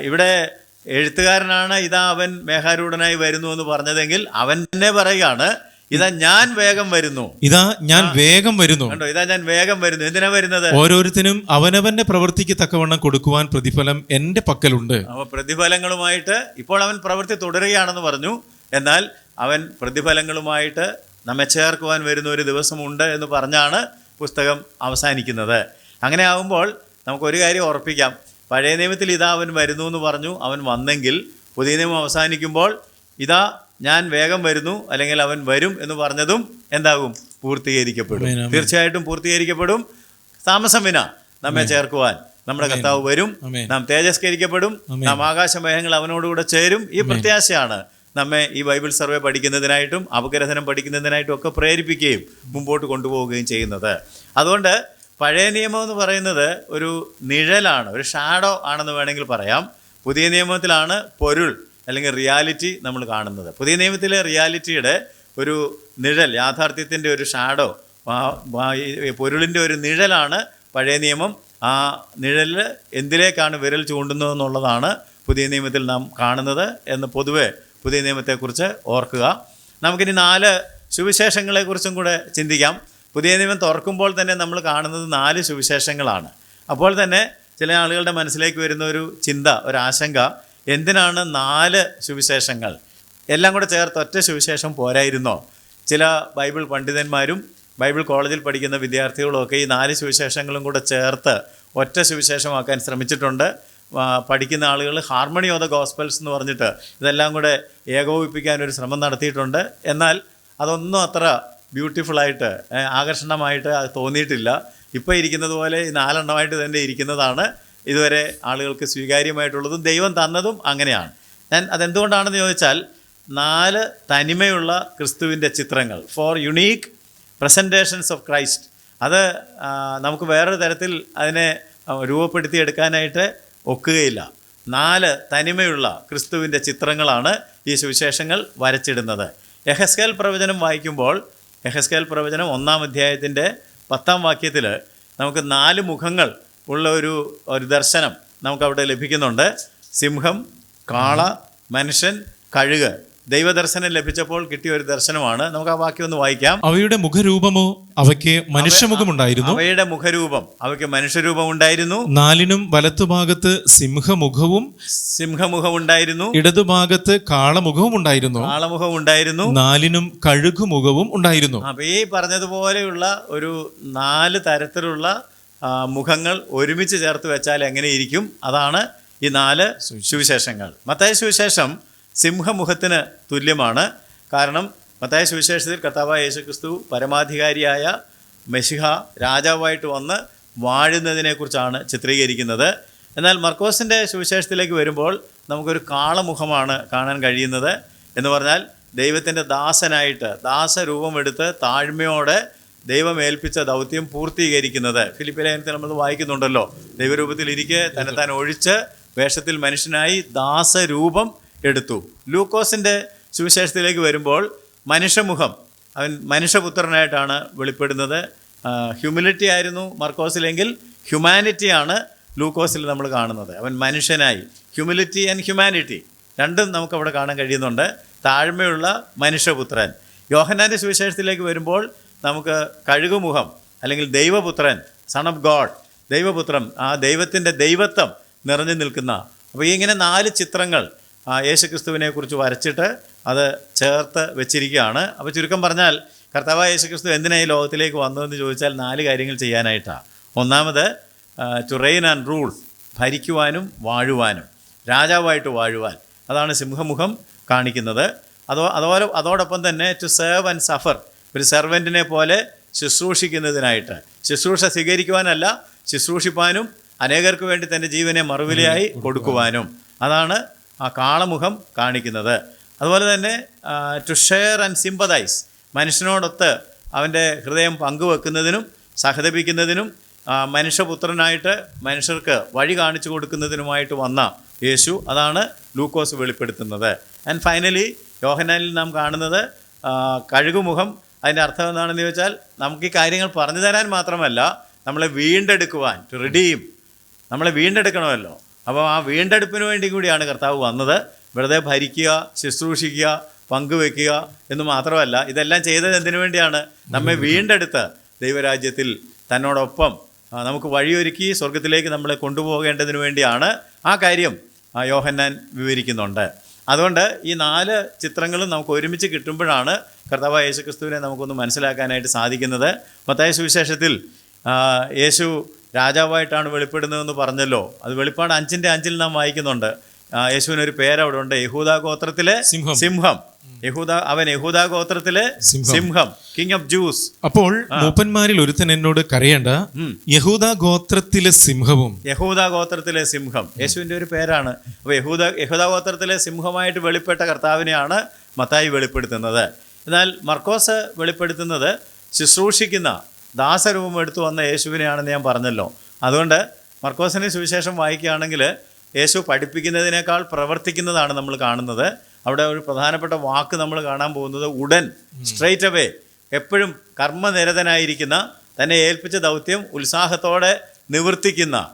A: ഇവിടെ എഴുത്തുകാരനാണ് ഇതാ അവൻ മേഘാരൂഢനായി വരുന്നു എന്ന് പറഞ്ഞതെങ്കിൽ അവൻ തന്നെ പറയുകയാണ് ഇതാ ഞാൻ വേഗം വരുന്നു.
B: ഇതാ ഞാൻ വേഗം വരുന്നു.
A: കണ്ടോ? ഇതാ ഞാൻ വേഗം വരുന്നു. എന്തിനാ വരുന്നത്?
B: ഓരോരുത്തരും അവനവന്റെ പ്രവൃത്തിക്ക് തക്കവണ്ണം കൊടുക്കുവാൻ പ്രതിഫലം എന്റെ പക്കലുണ്ട്.
A: അപ്പോൾ പ്രതിഫലങ്ങളുമായിട്ട് ഇപ്പോൾ അവൻ പ്രവൃത്തി തുടരുകയാണെന്ന് പറഞ്ഞു. എന്നാൽ അവൻ പ്രതിഫലങ്ങളുമായിട്ട് നമ്മെ ചേർക്കുവാൻ വരുന്ന ഒരു ദിവസമുണ്ട് എന്ന് പറഞ്ഞാണ് പുസ്തകം അവസാനിക്കുന്നത്. അങ്ങനെ ആകുമ്പോൾ നമുക്കൊരു കാര്യം ഉറപ്പിക്കാം. പഴയ നിയമത്തിൽ ഇതാ അവൻ വരുന്നു എന്ന് പറഞ്ഞു. അവൻ വന്നെങ്കിൽ പുതിയ നിയമം അവസാനിക്കുമ്പോൾ ഇതാ ഞാൻ വേഗം വരുന്നു അല്ലെങ്കിൽ അവൻ വരും എന്ന് പറഞ്ഞതും എന്താകും? പൂർത്തീകരിക്കപ്പെടും. തീർച്ചയായിട്ടും പൂർത്തീകരിക്കപ്പെടും. താമസം വിന നമ്മെ ചേർക്കുവാൻ. നമ്മുടെ കർത്താവ് വരും. നാം തേജസ്കരിക്കപ്പെടും. നാം ആകാശമേഘങ്ങൾ അവനോടുകൂടെ ചേരും. ഈ പ്രത്യാശയാണ്. നമ്മെ ഈ ബൈബിൾ സർവേ പഠിക്കുന്നതിനായിട്ടും അപഗ്രഥനം പഠിക്കുന്നതിനായിട്ടും ഒക്കെ പ്രേരിപ്പിക്കുകയും മുമ്പോട്ട് കൊണ്ടുപോവുകയും ചെയ്യുന്നത്. അതുകൊണ്ട് പഴയ നിയമം എന്ന് പറയുന്നത് ഒരു നിഴലാണ് ഒരു ഷാഡോ ആണെന്ന് വേണമെങ്കിൽ പറയാം. പുതിയ നിയമത്തിലാണ് പൊരുൾ അല്ലെങ്കിൽ റിയാലിറ്റി നമ്മൾ കാണുന്നത്. പുതിയ നിയമത്തിലെ റിയാലിറ്റിയുടെ ഒരു നിഴൽ യാഥാർത്ഥ്യത്തിന്റെ ഒരു ഷാഡോ പൊരുളിന്റെ ഒരു നിഴലാണ് പഴയ നിയമം. ആ നിഴലിൽ എന്തിലേക്കാണ് വിരൽ ചൂണ്ടുന്നതെന്നുള്ളതാണ് പുതിയ നിയമത്തിൽ നാം കാണുന്നത് എന്ന് പൊതുവെ പുതിയ നിയമത്തെക്കുറിച്ച് ഓർക്കുക. നമുക്കിനി നാല് സുവിശേഷങ്ങളെക്കുറിച്ചും കൂടെ ചിന്തിക്കാം. പുതിയ നിയമം തുറക്കുമ്പോൾ തന്നെ നമ്മൾ കാണുന്നത് നാല് സുവിശേഷങ്ങളാണ്. അപ്പോൾ തന്നെ ചില ആളുകളുടെ മനസ്സിലേക്ക് വരുന്ന ഒരു ചിന്ത ഒരു ആശങ്ക എന്തിനാണ് നാല് സുവിശേഷങ്ങൾ? എല്ലാം കൂടെ ചേർത്ത് ഒറ്റ സുവിശേഷം പോരായിരുന്നോ? ചില ബൈബിൾ പണ്ഡിതന്മാരും ബൈബിൾ കോളേജിൽ പഠിക്കുന്ന വിദ്യാർത്ഥികളും ഒക്കെ ഈ നാല് സുവിശേഷങ്ങളും കൂടെ ചേർത്ത് ഒറ്റ സുവിശേഷമാക്കാൻ ശ്രമിച്ചിട്ടുണ്ട്. പഠിക്കുന്ന ആളുകൾ ഹാർമണി ഓഫ് ദ ഗോസ്പൽസ് എന്ന് പറഞ്ഞിട്ട് ഇതെല്ലാം കൂടെ ഏകോപിപ്പിക്കാൻ ഒരു ശ്രമം നടത്തിയിട്ടുണ്ട്. എന്നാൽ അതൊന്നും അത്ര ബ്യൂട്ടിഫുള്ളായിട്ട് ആകർഷണമായിട്ട് അത് തോന്നിയിട്ടില്ല. ഇപ്പോൾ ഇരിക്കുന്നത് പോലെ ഈ നാലെണ്ണമായിട്ട് തന്നെ ഇരിക്കുന്നതാണ്. ഇതുവരെ ആളുകൾക്ക് സ്വീകാര്യമായിട്ടുള്ളതും ദൈവം തന്നതും അങ്ങനെയാണ്. ഞാൻ അതെന്തുകൊണ്ടാണെന്ന് ചോദിച്ചാൽ നാല് തനിമയുള്ള ക്രിസ്തുവിന്റെ ചിത്രങ്ങൾ four unique presentations of Christ. അത് നമുക്ക് വേറൊരു തരത്തിൽ അതിനെ രൂപപ്പെടുത്തി രൂപപ്പെടുത്തിയെടുക്കാനായിട്ട് ഒക്കുകയില്ല. നാല് തനിമയുള്ള ക്രിസ്തുവിന്റെ ചിത്രങ്ങളാണ് ഈ സുവിശേഷങ്ങൾ വരച്ചിടുന്നത്. എഹസ്കേൽ പ്രവചനം വായിക്കുമ്പോൾ എഹസ്കേൽ പ്രവചനം ഒന്നാം അധ്യായത്തിന്റെ പത്താം വാക്യത്തിൽ നമുക്ക് നാല് മുഖങ്ങൾ ഉള്ള ഒരു ഒരു ദർശനം നമുക്കവിടെ ലഭിക്കുന്നുണ്ട്. സിംഹം കാള മനുഷ്യൻ കഴുക്. ദൈവദർശനം ലഭിച്ചപ്പോൾ കിട്ടിയ ഒരു ദർശനമാണ്. നമുക്ക് ആ വാക്യം ഒന്ന് വായിക്കാം.
B: അവയുടെ മുഖരൂപമോ അവയ്ക്ക് മനുഷ്യമുഖമുണ്ടായിരുന്നു.
A: അവയുടെ മുഖരൂപം. അവയ്ക്ക് മനുഷ്യരൂപം ഉണ്ടായിരുന്നു
B: നാലിനും വലത്തുഭാഗത്ത് സിംഹമുഖവും
A: സിംഹമുഖം ഉണ്ടായിരുന്നു
B: ഇടതുഭാഗത്ത് കാളമുഖവും ഉണ്ടായിരുന്നു
A: കാളമുഖം ഉണ്ടായിരുന്നു
B: നാലിനും കഴുകുമുഖവും ഉണ്ടായിരുന്നു.
A: അപ്പൊ ഈ പറഞ്ഞതുപോലെയുള്ള ഒരു നാല് തരത്തിലുള്ള മുഖങ്ങൾ ഒരുമിച്ച് ചേർത്ത് വെച്ചാൽ എങ്ങനെയിരിക്കും അതാണ് ഈ നാല് സുവിശേഷങ്ങൾ. മത്തായ സുവിശേഷം സിംഹമുഖത്തിന് തുല്യമാണ്. കാരണം മത്തായ സുവിശേഷത്തിൽ കർത്താവായ യേശുക്രിസ്തു പരമാധികാരിയായ മെഷിഹ രാജാവായിട്ട് വന്ന് വാഴുന്നതിനെക്കുറിച്ചാണ് ചിത്രീകരിക്കുന്നത്. എന്നാൽ മർക്കോസിന്റെ സുവിശേഷത്തിലേക്ക് വരുമ്പോൾ നമുക്കൊരു കാളമുഖമാണ് കാണാൻ കഴിയുന്നത് എന്ന് പറഞ്ഞാൽ ദൈവത്തിന്റെ ദാസനായിട്ട് ദാസരൂപമെടുത്ത് താഴ്മയോടെ ദൈവമേൽപ്പിച്ച ദൗത്യം പൂർത്തീകരിക്കുന്നത്. ഫിലിപ്പിലെ ലേഖനത്തിൽ നമ്മൾ വായിക്കുന്നുണ്ടല്ലോ. ദൈവരൂപത്തിൽ ഇരിക്കെ തന്നെ താൻ ഒഴിച്ച് വേഷത്തിൽ മനുഷ്യനായി ദാസരൂപം എടുത്തു. ലൂക്കോസിന്റെ സുവിശേഷത്തിലേക്ക് വരുമ്പോൾ മനുഷ്യമുഖം അവൻ മനുഷ്യപുത്രനായിട്ടാണ് വെളിപ്പെടുന്നത്. ഹ്യൂമിലിറ്റി ആയിരുന്നു മർക്കോസിലെങ്കിൽ ഹ്യൂമാനിറ്റിയാണ് ലൂക്കോസിൽ നമ്മൾ കാണുന്നത്. അവൻ മനുഷ്യനായി. ഹ്യൂമിലിറ്റി ആൻഡ് ഹ്യൂമാനിറ്റി രണ്ടും നമുക്കവിടെ കാണാൻ കഴിയുന്നുണ്ട്. താഴ്മയുള്ള മനുഷ്യപുത്രൻ. യോഹനാന്റെ സുവിശേഷത്തിലേക്ക് വരുമ്പോൾ നമുക്ക് കഴുകുമുഖം അല്ലെങ്കിൽ ദൈവപുത്രൻ സൺ ഓഫ് ഗോഡ് ദൈവപുത്രം ആ ദൈവത്തിന്റെ ദൈവത്വം നിറഞ്ഞു നിൽക്കുന്ന. അപ്പോൾ ഇങ്ങനെ നാല് ചിത്രങ്ങൾ ആ, യേശുക്രിസ്തുവിനെ കുറിച്ച് വരച്ചിട്ട് അത് ചേർത്ത് വെച്ചിരിക്കുകയാണ്. അപ്പോൾ ചുരുക്കം പറഞ്ഞാൽ കർത്താവായ യേശുക്രിസ്തു എന്തിനാണ് ഈ ലോകത്തിലേക്ക് വന്നതെന്ന് ചോദിച്ചാൽ നാല് കാര്യങ്ങൾ ചെയ്യാനായിട്ടാണ് ഒന്നാമത് ടു റെയിൻ ആൻഡ് റൂൾ ഭരിക്കുവാനും വാഴുവാനും രാജാവായിട്ട് വാഴുവാൻ. അതാണ് സിംഹമുഖം കാണിക്കുന്നത്. അതോ അതുപോലെ അതോടൊപ്പം തന്നെ ടു സേവ് ആൻഡ് സഫർ ഒരു സെർവന്റിനെ പോലെ ശുശ്രൂഷിക്കുന്നതിനായിട്ട്. ശുശ്രൂഷ സ്വീകരിക്കുവാനല്ല ശുശ്രൂഷിപ്പാനും അനേകർക്ക് വേണ്ടി തന്റെ ജീവനെ മറുവിലയായി കൊടുക്കുവാനും. അതാണ് ആ കാളമുഖം കാണിക്കുന്നത്. അതുപോലെ തന്നെ ടു ഷെയർ ആൻഡ് സിമ്പതൈസ് മനുഷ്യനോടൊത്ത് അവന്റെ ഹൃദയം പങ്കുവെക്കുന്നതിനും സഹതപിക്കുന്നതിനും മനുഷ്യപുത്രനായിട്ട് മനുഷ്യർക്ക് വഴി കാണിച്ചു കൊടുക്കുന്നതിനുമായിട്ട് വന്ന യേശു അതാണ് ലൂക്കോസ് വെളിപ്പെടുത്തുന്നത്. ആൻഡ് ഫൈനലി യോഹനാനിൽ നാം കാണുന്നത് കഴുകുമുഖം. അതിന്റെ അർത്ഥം എന്താണെന്ന് ചോദിച്ചാൽ നമുക്ക് ഈ കാര്യങ്ങൾ പറഞ്ഞു തരാൻ മാത്രമല്ല നമ്മളെ വീണ്ടെടുക്കുവാൻ ടു നമ്മളെ വീണ്ടെടുക്കണമല്ലോ. അപ്പോൾ ആ വീണ്ടെടുപ്പിന് വേണ്ടി കൂടിയാണ് കർത്താവ് വന്നത്. വെറുതെ ഭരിക്കുക ശുശ്രൂഷിക്കുക പങ്കുവെക്കുക എന്ന് മാത്രമല്ല ഇതെല്ലാം ചെയ്തത് എന്തിനു വേണ്ടിയാണ്? നമ്മെ വീണ്ടെടുത്ത് ദൈവരാജ്യത്തിൽ തന്നോടൊപ്പം നമുക്ക് വഴിയൊരുക്കി സ്വർഗത്തിലേക്ക് നമ്മളെ കൊണ്ടുപോകേണ്ടതിന് വേണ്ടിയാണ് ആ കാര്യം യോഹന്നാൻ വിവരിക്കുന്നുണ്ട്. അതുകൊണ്ട് ഈ നാല് ചിത്രങ്ങളും നമുക്ക് ഒരുമിച്ച് കിട്ടുമ്പോഴാണ് കർത്താവ് യേശു ക്രിസ്തുവിനെ നമുക്കൊന്ന് മനസ്സിലാക്കാനായിട്ട് സാധിക്കുന്നത്. മത്തായ സുവിശേഷത്തിൽ യേശു രാജാവായിട്ടാണ് വെളിപ്പെടുന്നതെന്ന് പറഞ്ഞല്ലോ. അത് വെളിപ്പാട് അഞ്ചിന്റെ അഞ്ചിൽ നാം വായിക്കുന്നുണ്ട്. യേശുവിന് ഒരു പേരവിടെ ഉണ്ട് യഹൂദ ഗോത്രത്തിലെ
B: സിംഹം.
A: സിംഹം. യഹൂദ അവൻ യഹൂദ ഗോത്രത്തിലെ
B: സിംഹം.
A: സിംഹം. കിങ് ഓഫ് ജൂസ്
B: അപ്പോൾ മൂപ്പന്മാരിൽ ഒരുത്തൻ എന്നോട് കരയേണ്ട യഹൂദ ഗോത്രത്തിലെ സിംഹവും.
A: യഹൂദ ഗോത്രത്തിലെ സിംഹം. യേശുവിന്റെ ഒരു പേരാണ്. അപ്പോൾ യഹൂദ യഹൂദ ഗോത്രത്തിലെ സിംഹമായിട്ട് വെളിപ്പെട്ട കർത്താവിനെയാണ് മത്തായി വെളിപ്പെടുത്തുന്നത്. എന്നാൽ മർക്കോസ് വെളിപ്പെടുത്തുന്നത് ശുശ്രൂഷിക്കുന്ന ദാസരൂപം എടുത്തു വന്ന യേശുവിനെയാണെന്ന് ഞാൻ പറഞ്ഞല്ലോ. അതുകൊണ്ട് മർക്കോസിനെ സുവിശേഷം വായിക്കുകയാണെങ്കിൽ യേശു പഠിപ്പിക്കുന്നതിനേക്കാൾ പ്രവർത്തിക്കുന്നതാണ് നമ്മൾ കാണുന്നത്. അവിടെ ഒരു പ്രധാനപ്പെട്ട വാക്ക് നമ്മൾ കാണാൻ പോകുന്നത് ഉടൻ സ്ട്രൈറ്റ് അവേ എപ്പോഴും കർമ്മനിരതനായിരിക്കുന്ന തന്നെ ഏൽപ്പിച്ച ദൗത്യം ഉത്സാഹത്തോടെ നിവർത്തിക്കുന്ന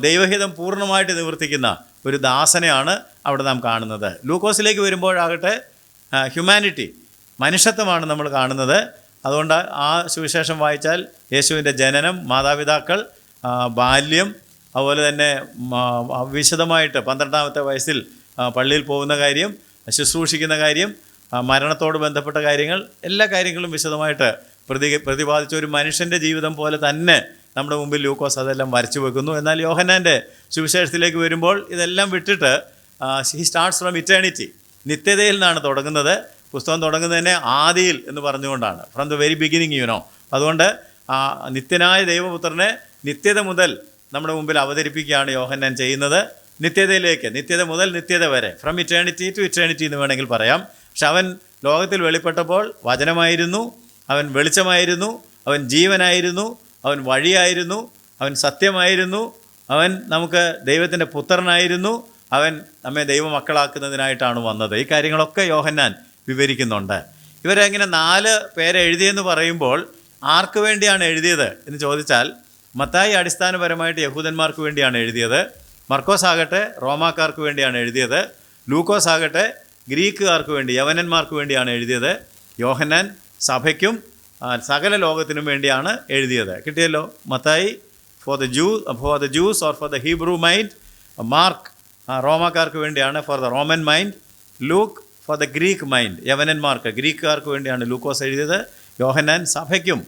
A: ദൈവഹിതം പൂർണമായിട്ട് നിവർത്തിക്കുന്ന ഒരു ദാസനെയാണ് അവിടെ നാം കാണുന്നത്. ലൂക്കോസിലേക്ക് വരുമ്പോഴാകട്ടെ ഹ്യൂമാനിറ്റി മനുഷ്യത്വമാണ് നമ്മൾ കാണുന്നത്. അതുകൊണ്ട് ആ സുവിശേഷം വായിച്ചാൽ യേശുവിന്റെ ജനനം മാതാപിതാക്കൾ ബാല്യം അതുപോലെ തന്നെ വിശദമായിട്ട് പന്ത്രണ്ടാമത്തെ വയസ്സിൽ പള്ളിയിൽ പോകുന്ന കാര്യം ശുശ്രൂഷിക്കുന്ന കാര്യം മരണത്തോട് ബന്ധപ്പെട്ട കാര്യങ്ങൾ എല്ലാ കാര്യങ്ങളും വിശദമായിട്ട് പ്രതി പ്രതിപാദിച്ച ഒരു മനുഷ്യന്റെ ജീവിതം പോലെ തന്നെ നമ്മുടെ മുമ്പിൽ ലൂക്കോസ് അതെല്ലാം വരച്ചു വെക്കുന്നു. എന്നാൽ യോഹന്നാന്റെ സുവിശേഷത്തിലേക്ക് വരുമ്പോൾ ഇതെല്ലാം വിട്ടിട്ട് ഹി സ്റ്റാർട്ട്സ് ഫ്രം ഇറ്റേണിറ്റി നിത്യതയിൽ നിന്നാണ് തുടങ്ങുന്നത്. പുസ്തകം തുടങ്ങുന്നതിനെ ആദിയിൽ എന്ന് പറഞ്ഞുകൊണ്ടാണ്. From the very beginning you know അതുകൊണ്ട് ആ നിത്യനായ ദൈവപുത്രനെ നിത്യത മുതൽ നമ്മുടെ മുമ്പിൽ അവതരിപ്പിക്കുകയാണ് യോഹന്നാൻ ചെയ്യുന്നത്. നിത്യതയിലേക്ക് നിത്യത മുതൽ നിത്യത വരെ. ഫ്രം ഇറ്റേണിറ്റി ടു ഇറ്റേണിറ്റി എന്ന് വേണമെങ്കിൽ പറയാം. പക്ഷെ അവൻ ലോകത്തിൽ വെളിപ്പെട്ടപ്പോൾ വചനമായിരുന്നു അവൻ വെളിച്ചമായിരുന്നു അവൻ ജീവനായിരുന്നു അവൻ വഴിയായിരുന്നു അവൻ സത്യമായിരുന്നു അവൻ നമുക്ക് ദൈവത്തിന്റെ പുത്രനായിരുന്നു അവൻ നമ്മെ ദൈവമക്കളാക്കുന്നതിനായിട്ടാണ് വന്നത്. ഈ കാര്യങ്ങളൊക്കെ യോഹന്നാൻ വിവരിക്കുന്നുണ്ട്. ഇവരെങ്ങനെ നാല് പേരെ എഴുതിയെന്ന് പറയുമ്പോൾ ആർക്ക് വേണ്ടിയാണ് എഴുതിയത് എന്ന് ചോദിച്ചാൽ മത്തായി അടിസ്ഥാനപരമായിട്ട് യഹൂദന്മാർക്ക് വേണ്ടിയാണ് എഴുതിയത് മർക്കോസ് ആകട്ടെ റോമാക്കാർക്ക് വേണ്ടിയാണ് എഴുതിയത് ലൂക്കോസ് ആകട്ടെ ഗ്രീക്കുകാർക്ക് വേണ്ടി യവനന്മാർക്ക് വേണ്ടിയാണ് എഴുതിയത് യോഹന്നാൻ സഭയ്ക്കും സകല ലോകത്തിനും വേണ്ടിയാണ് എഴുതിയത്. കിട്ടിയല്ലോ? Mathai for the Jew for the Jews or for the Hebrew mind Mark റോമാക്കാർക്ക് വേണ്ടിയാണ് for the Roman mind Luke for the Greek mind യവനന്മാർക്ക് ഗ്രീക്കുകാർക്ക് വേണ്ടിയാണ് ലൂക്കോസ് എഴുതിയത്. യോഹന്നാൻ സഭയ്ക്കും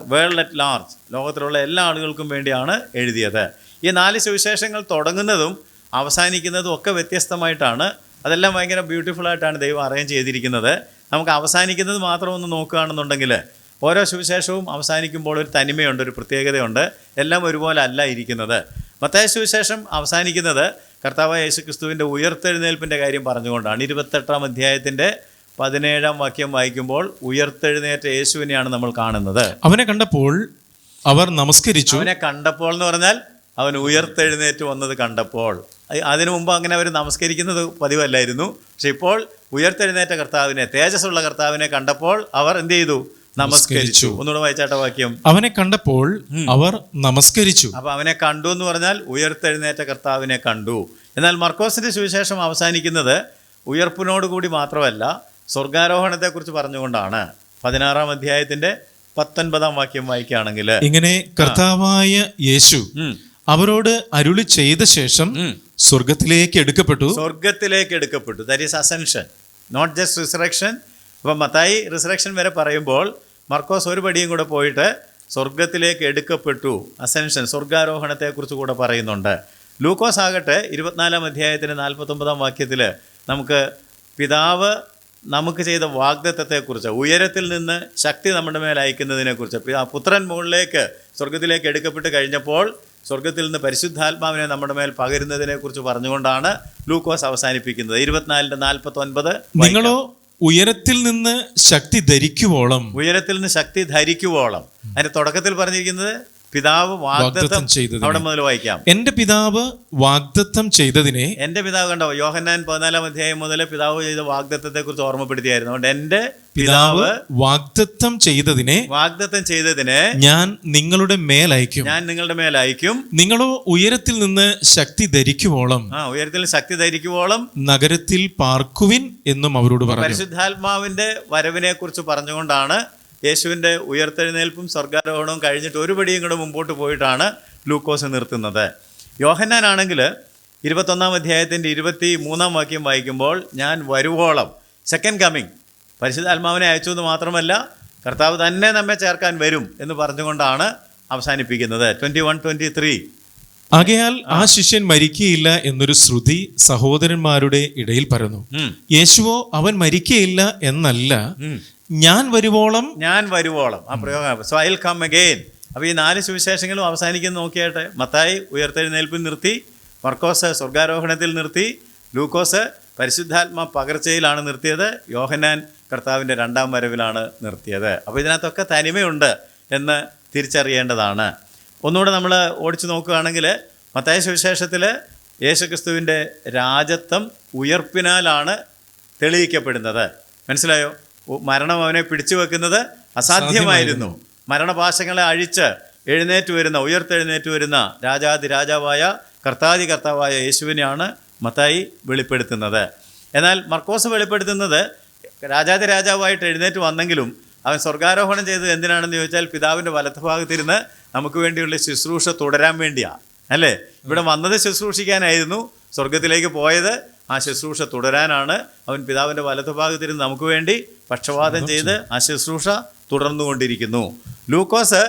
A: വേൾഡ് അറ്റ് ലാർജ് ലോകത്തിലുള്ള എല്ലാ ആളുകൾക്കും വേണ്ടിയാണ് എഴുതിയത്. ഈ നാല് സുവിശേഷങ്ങൾ തുടങ്ങുന്നതും അവസാനിക്കുന്നതും ഒക്കെ വ്യത്യസ്തമായിട്ടാണ്. അതെല്ലാം ഭയങ്കര ബ്യൂട്ടിഫുള്ളായിട്ടാണ് ദൈവം അറേഞ്ച് ചെയ്തിരിക്കുന്നത്. നമുക്ക് അവസാനിക്കുന്നത് മാത്രം ഒന്ന് നോക്കുകയാണെന്നുണ്ടെങ്കിൽ ഓരോ സുവിശേഷവും അവസാനിക്കുമ്പോൾ ഒരു തനിമയുണ്ട് ഒരു പ്രത്യേകതയുണ്ട്. എല്ലാം ഒരുപോലെ അല്ല ഇരിക്കുന്നത്. മത്തായ സുവിശേഷം അവസാനിക്കുന്നത് കർത്താവായ യേശുക്രിസ്തുവിന്റെ ഉയർത്തെഴുന്നേൽപ്പിന്റെ കാര്യം പറഞ്ഞുകൊണ്ടാണ് ഇരുപത്തെട്ടാം അധ്യായത്തിന്റെ പതിനേഴാം വാക്യം വായിക്കുമ്പോൾ ഉയർത്തെഴുന്നേറ്റ യേശുവിനെയാണ് നമ്മൾ കാണുന്നത്.
B: അവനെ കണ്ടപ്പോൾ അവർ നമസ്കരിച്ചു.
A: അവനെ കണ്ടപ്പോൾ എന്ന് പറഞ്ഞാൽ അവൻ ഉയർത്തെഴുന്നേറ്റ് വന്നത് കണ്ടപ്പോൾ. അതിനു മുമ്പ് അങ്ങനെ അവർ നമസ്കരിക്കുന്നത് പതിവല്ലായിരുന്നു. പക്ഷെ ഇപ്പോൾ ഉയർത്തെഴുന്നേറ്റ കർത്താവിനെ തേജസ്സുള്ള കർത്താവിനെ കണ്ടപ്പോൾ അവർ എന്ത് ചെയ്തു? നമസ്കരിച്ചു. ഒന്നുകൂടെ വായിച്ചാട്ട വാക്യം.
B: അവനെ കണ്ടപ്പോൾ അവർ നമസ്കരിച്ചു.
A: അപ്പൊ അവനെ കണ്ടു എന്ന് പറഞ്ഞാൽ ഉയർത്തെഴുന്നേറ്റ കർത്താവിനെ കണ്ടു. എന്നാൽ മർക്കോസിന്റെ സുവിശേഷം അവസാനിക്കുന്നത് ഉയർപ്പിനോടുകൂടി മാത്രമല്ല സ്വർഗാരോഹണത്തെക്കുറിച്ച് പറഞ്ഞുകൊണ്ടാണ്. പതിനാറാം അധ്യായത്തിന്റെ പത്തൊൻപതാം വാക്യം വായിക്കുകയാണെങ്കിൽ.
B: ഇങ്ങനെ കർത്താവായ യേശു അവരോട് അരുളി ചെയ്ത ശേഷം സ്വർഗത്തിലേക്ക് എടുക്കപ്പെട്ടു.
A: സ്വർഗത്തിലേക്ക് എടുക്കപ്പെട്ടു. That is ascension not just resurrection അപ്പം മത്തായി റിസറക്ഷൻ വരെ പറയുമ്പോൾ മർക്കോസ് ഒരു പടിയും കൂടെ പോയിട്ട് സ്വർഗത്തിലേക്ക് എടുക്കപ്പെട്ടു. അസെൻഷൻ സ്വർഗാരോഹണത്തെക്കുറിച്ച് കൂടെ പറയുന്നുണ്ട്. ലൂക്കോസ് ആകട്ടെ ഇരുപത്തിനാലാം അധ്യായത്തിന്റെ നാൽപ്പത്തൊമ്പതാം വാക്യത്തിൽ നമുക്ക് പിതാവ് നമുക്ക് ചെയ്ത വാഗ്ദത്തത്തെക്കുറിച്ച് ഉയരത്തിൽ നിന്ന് ശക്തി നമ്മുടെ മേൽ അയക്കുന്നതിനെക്കുറിച്ച് ആ പുത്രൻ മുകളിലേക്ക് സ്വർഗത്തിലേക്ക് എടുക്കപ്പെട്ട് കഴിഞ്ഞപ്പോൾ സ്വർഗത്തിൽ നിന്ന് പരിശുദ്ധാത്മാവിനെ നമ്മുടെ മേൽ പകരുന്നതിനെക്കുറിച്ച് പറഞ്ഞുകൊണ്ടാണ് ലൂക്കോസ് അവസാനിപ്പിക്കുന്നത്. ഇരുപത്തിനാലിന്റെ നാൽപ്പത്തൊൻപത്
B: നിങ്ങളോ ഉയരത്തിൽ നിന്ന് ശക്തി ധരിക്കുവോളം.
A: ഉയരത്തിൽ നിന്ന് ശക്തി ധരിക്കുവോളം. അതിന്റെ തുടക്കത്തിൽ പറഞ്ഞിരിക്കുന്നത് പിതാവ് വാഗ്ദത്തം
B: ചെയ്തത്.
A: അവിടെ മുതൽ വായിക്കാം.
B: എന്റെ പിതാവ് വാഗ്ദത്തം ചെയ്തതിനെ
A: എന്റെ പിതാവ് കണ്ടോ യോഹന്നാൻ പതിനാലാം അധ്യായം മുതൽ പിതാവ് ചെയ്ത വാഗ്ദത്തത്തെ കുറിച്ച് ഓർമ്മപ്പെടുത്തിയായിരുന്നു. അതുകൊണ്ട് എന്റെ
B: പിതാവ് വാഗ്ദത്തം ചെയ്തതിനെ
A: വാഗ്ദത്തം ചെയ്തതിനെ
B: ഞാൻ നിങ്ങളുടെ മേലയക്കും.
A: ഞാൻ നിങ്ങളുടെ മേൽ അയക്കും
B: നിങ്ങളോ ഉയരത്തിൽ നിന്ന് ശക്തി ധരിക്കുവോളം.
A: ആ ഉയരത്തിൽ ശക്തി ധരിക്കുവോളം.
B: നഗരത്തിൽ പാർക്കുവിൻ എന്നും അവരോട് പറഞ്ഞു.
A: പരിശുദ്ധാത്മാവിന്റെ വരവിനെ കുറിച്ച് പറഞ്ഞുകൊണ്ടാണ് യേശുവിന്റെ ഉയർത്തെഴുന്നേൽപ്പും സ്വർഗാരോഹണവും കഴിഞ്ഞിട്ട് ഒരു പടിയും കൂടെ മുമ്പോട്ട് പോയിട്ടാണ് ലൂക്കോസ് നിർത്തുന്നത്. യോഹന്നാനാണെങ്കിൽ ഇരുപത്തൊന്നാം അധ്യായത്തിന്റെ ഇരുപത്തി മൂന്നാം വാക്യം വായിക്കുമ്പോൾ ഞാൻ വരുവോളം സെക്കൻഡ് കമ്മിങ് പരിശുദ്ധാത്മാവിനെ അയച്ചു എന്ന് മാത്രമല്ല കർത്താവ് തന്നെ നമ്മെ ചേർക്കാൻ വരും എന്ന് പറഞ്ഞുകൊണ്ടാണ് അവസാനിപ്പിക്കുന്നത്. ട്വന്റി വൺ ട്വന്റി ത്രീ
B: ആകയാൽ ആ ശിഷ്യൻ മരിക്കുകയില്ല എന്നൊരു ശ്രുതി സഹോദരന്മാരുടെ ഇടയിൽ പരന്നു. യേശുവോ അവൻ മരിക്കയില്ല എന്നല്ല ഞാൻ വരുവോളം?
A: ഞാൻ വരുവോളം. ആ പ്രയോഗം so I will come again അപ്പോൾ ഈ നാല് സുവിശേഷങ്ങളും അവസാനിക്കുന്ന നോക്കിയാട്ടെ മത്തായി ഉയർത്തെഴുന്നേൽപ്പിൽ നിർത്തി മർക്കോസ് സ്വർഗാരോഹണത്തിൽ നിർത്തി ലൂക്കോസ് പരിശുദ്ധാത്മ പകർച്ചയിലാണ് നിർത്തിയത് യോഹനാൻ കർത്താവിന്റെ രണ്ടാം വരവിലാണ് നിർത്തിയത്. അപ്പോൾ ഇതിനകത്തൊക്കെ തനിമയുണ്ട് എന്ന് തിരിച്ചറിയേണ്ടതാണ്. ഒന്നുകൂടെ നമ്മൾ ഓടിച്ചു നോക്കുകയാണെങ്കിൽ മത്തായ സുവിശേഷത്തിൽ യേശുക്രിസ്തുവിന്റെ രാജത്വം ഉയർപ്പിനാലാണ് തെളിയിക്കപ്പെടുന്നത്. മനസ്സിലായോ? മരണം അവനെ പിടിച്ചു വെക്കുന്നത് അസാധ്യമായിരുന്നു. മരണപാശങ്ങളെ അഴിച്ച് എഴുന്നേറ്റ് വരുന്ന ഉയർത്തെഴുന്നേറ്റ് വരുന്ന രാജാതി രാജാവായ കർത്താതി കർത്താവായ യേശുവിനെയാണ് മത്തായി വെളിപ്പെടുത്തുന്നത്. എന്നാൽ മർക്കോസ് വെളിപ്പെടുത്തുന്നത് രാജാതി രാജാവായിട്ട് എഴുന്നേറ്റ് വന്നെങ്കിലും അവൻ സ്വർഗാരോഹണം ചെയ്തത് എന്തിനാണെന്ന് ചോദിച്ചാൽ പിതാവിന്റെ വലത്തുഭാഗത്തിരുന്ന് നമുക്ക് വേണ്ടിയുള്ള ശുശ്രൂഷ തുടരാൻ വേണ്ടിയാണ് അല്ലേ? ഇവിടെ വന്നത് ശുശ്രൂഷിക്കാനായിരുന്നു സ്വർഗത്തിലേക്ക് പോയത്. ആ ശുശ്രൂഷ തുടരാനാണ് അവൻ പിതാവിന്റെ വലതുഭാഗത്തിരുന്ന് നമുക്ക് വേണ്ടി പക്ഷപാതം ചെയ്ത് ആ ശുശ്രൂഷ തുടർന്നുകൊണ്ടിരിക്കുന്നു. ലൂക്കോസ്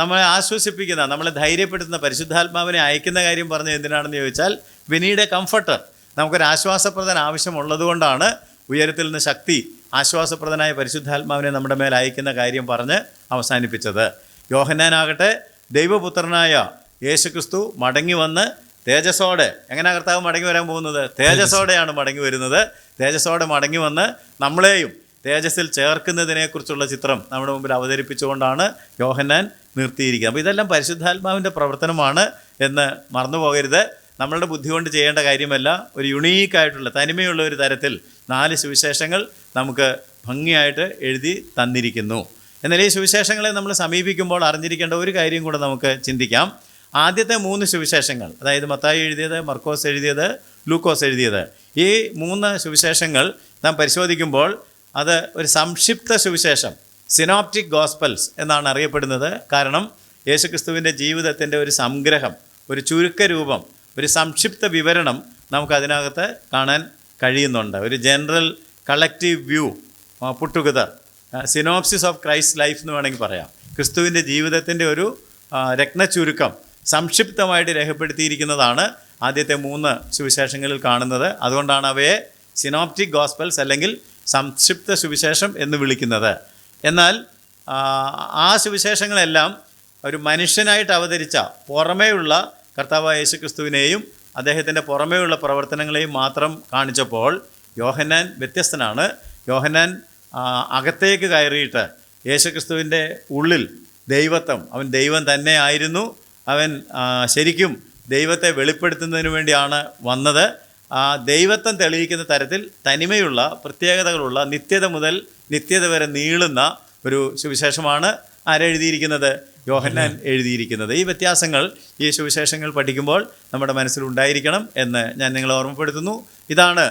A: നമ്മളെ ആശ്വസിപ്പിക്കുന്ന നമ്മളെ ധൈര്യപ്പെടുത്തുന്ന പരിശുദ്ധാത്മാവിനെ അയക്കുന്ന കാര്യം പറഞ്ഞ് എന്തിനാണെന്ന് ചോദിച്ചാൽ വിനീഡ് കംഫർട്ടർ നമുക്കൊരു ആശ്വാസപ്രദൻ ആവശ്യമുള്ളതുകൊണ്ടാണ് ഉയരത്തിൽ നിന്ന് ശക്തി ആശ്വാസപ്രദനായ പരിശുദ്ധാത്മാവിനെ നമ്മുടെ മേൽ അയക്കുന്ന കാര്യം പറഞ്ഞ് അവസാനിപ്പിച്ചത്. യോഹന്നാനാകട്ടെ ദൈവപുത്രനായ യേശുക്രിസ്തു മടങ്ങി വന്ന് തേജസ്സോടെ. എങ്ങനെ കർത്താവ് മടങ്ങി വരാൻ പോകുന്നത്? തേജസ്സോടെയാണ് മടങ്ങി വരുന്നത്. തേജസ്സോടെ മടങ്ങി വന്ന് നമ്മളെയും തേജസ്സിൽ ചേർക്കുന്നതിനെക്കുറിച്ചുള്ള ചിത്രം നമ്മുടെ മുമ്പിൽ അവതരിപ്പിച്ചുകൊണ്ടാണ് യോഹന്നാൻ നിർത്തിയിരിക്കുന്നത്. അപ്പോൾ ഇതെല്ലാം പരിശുദ്ധാത്മാവിന്റെ പ്രവർത്തനമാണ് എന്ന് മറന്നു പോകരുത്. നമ്മളുടെ ബുദ്ധി കൊണ്ട് ചെയ്യേണ്ട കാര്യമല്ല. ഒരു യുണീക്കായിട്ടുള്ള തനിമയുള്ള ഒരു തരത്തിൽ നാല് സുവിശേഷങ്ങൾ നമുക്ക് ഭംഗിയായിട്ട് എഴുതി തന്നിരിക്കുന്നു. എന്നാൽ ഈ സുവിശേഷങ്ങളെ നമ്മൾ സമീപിക്കുമ്പോൾ അറിഞ്ഞിരിക്കേണ്ട ഒരു കാര്യം കൂടെ നമുക്ക് ചിന്തിക്കാം. ആദ്യത്തെ മൂന്ന് സുവിശേഷങ്ങൾ അതായത് മത്തായി എഴുതിയത് മർക്കോസ് എഴുതിയത് ലൂക്കോസ് എഴുതിയത്. ഈ മൂന്ന് സുവിശേഷങ്ങൾ നാം പരിശോധിക്കുമ്പോൾ അത് ഒരു സംക്ഷിപ്ത സുവിശേഷം സിനോപ്റ്റിക് ഗോസ്പൽസ് എന്നാണ് അറിയപ്പെടുന്നത്. കാരണം യേശുക്രിസ്തുവിന്റെ ജീവിതത്തിന്റെ ഒരു സംഗ്രഹം ഒരു ചുരുക്കരൂപം ഒരു സംക്ഷിപ്ത വിവരണം നമുക്ക് അതിനകത്ത് കാണാൻ കഴിയുന്നുണ്ട്. ഒരു general collective view put together synopsis of Christ life എന്ന് വേണമെങ്കിൽ പറയാം. ക്രിസ്തുവിന്റെ ജീവിതത്തിന്റെ ഒരു ആ, രത്നച്ചുരുക്കം സംക്ഷിപ്തമായിട്ട് രേഖപ്പെടുത്തിയിരിക്കുന്നതാണ് ആദ്യത്തെ മൂന്ന് സുവിശേഷങ്ങളിൽ കാണുന്നത്. അതുകൊണ്ടാണ് അവയെ സിനോപ്റ്റിക് ഗോസ്പൽസ് അല്ലെങ്കിൽ സംക്ഷിപ്ത സുവിശേഷം എന്ന് വിളിക്കുന്നത്. എന്നാൽ ആ, സുവിശേഷങ്ങളെല്ലാം ഒരു മനുഷ്യനായിട്ട് അവതരിച്ച പുറമേയുള്ള കർത്താവായ യേശു ക്രിസ്തുവിനെയും അദ്ദേഹത്തിന്റെ പുറമേയുള്ള പ്രവർത്തനങ്ങളെയും മാത്രം കാണിച്ചപ്പോൾ യോഹന്നാൻ വ്യത്യസ്തനാണ്. യോഹന്നാൻ അകത്തേക്ക് കയറിയിട്ട് യേശുക്രിസ്തുവിന്റെ ഉള്ളിൽ ദൈവത്വം അവൻ ദൈവം തന്നെ ആയിരുന്നു. അവൻ ശരിക്കും ദൈവത്തെ വെളിപ്പെടുത്തുന്നതിന് വേണ്ടിയാണ് വന്നത്. ആ ദൈവത്വം തെളിയിക്കുന്ന തരത്തിൽ തനിമയുള്ള പ്രത്യേകതകളുള്ള നിത്യത മുതൽ നിത്യത വരെ നീളുന്ന ഒരു സുവിശേഷമാണ് ആരെഴുതിയിരിക്കുന്നത് യോഹന്നാൻ എഴുതിയിരിക്കുന്നത്. ഈ വ്യത്യാസങ്ങൾ ഈ സുവിശേഷങ്ങൾ പഠിക്കുമ്പോൾ നമ്മുടെ മനസ്സിലുണ്ടായിരിക്കണം എന്ന് ഞാൻ നിങ്ങളെ ഓർമ്മപ്പെടുത്തുന്നു. ഇതാണ്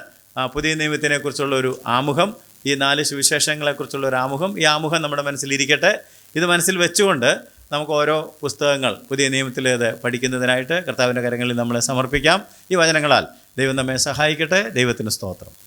A: പുതിയ നിയമത്തിനെക്കുറിച്ചുള്ള ഒരു ആമുഖം. ഈ നാല് സുവിശേഷങ്ങളെക്കുറിച്ചുള്ള ഒരു ആമുഖം. ഈ ആമുഖം നമ്മുടെ മനസ്സിലിരിക്കട്ടെ ഇത് മനസ്സിൽ വെച്ചുകൊണ്ട് നമുക്ക് ഓരോ പുസ്തകങ്ങൾ പുതിയ നിയമത്തിലേത് പഠിക്കുന്നതിനായിട്ട് കർത്താവിന്റെ കരങ്ങളിൽ നമ്മളെ സമർപ്പിക്കാം. ഈ വചനങ്ങളാൽ ദൈവം നമ്മെ സഹായിക്കട്ടെ. ദൈവത്തിന് സ്തോത്രം.